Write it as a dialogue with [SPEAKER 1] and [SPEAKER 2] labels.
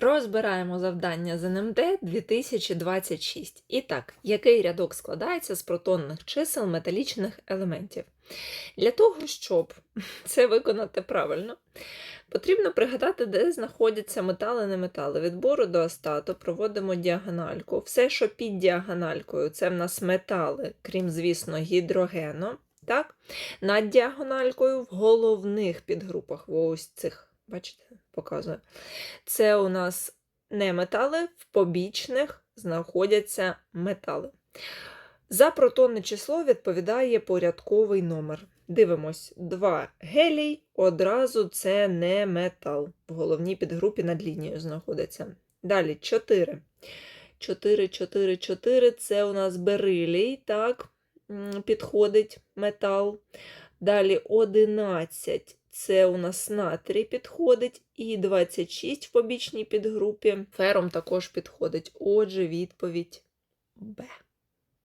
[SPEAKER 1] Розбираємо завдання з НМД 2026. І так, який рядок складається з протонних чисел металічних елементів? Для того, щоб це виконати правильно, потрібно пригадати, де знаходяться метали не метали. Від бору до астату проводимо діагональку. Все, що під діагональкою, це в нас метали, крім, звісно, гідрогену. Так? Над діагональкою в головних підгрупах, ось цих, бачите, показую. Це у нас не метали, в побічних знаходяться метали. За протонне число відповідає порядковий номер. Дивимось, 2 гелій, одразу це не метал. В головній підгрупі над лінією знаходиться. Далі 4. 4, 4, 4 це у нас берилій, так, підходить метал. Далі 11 це у нас натрій підходить, і 26 в побічній підгрупі. Фером також підходить. Отже, відповідь Б.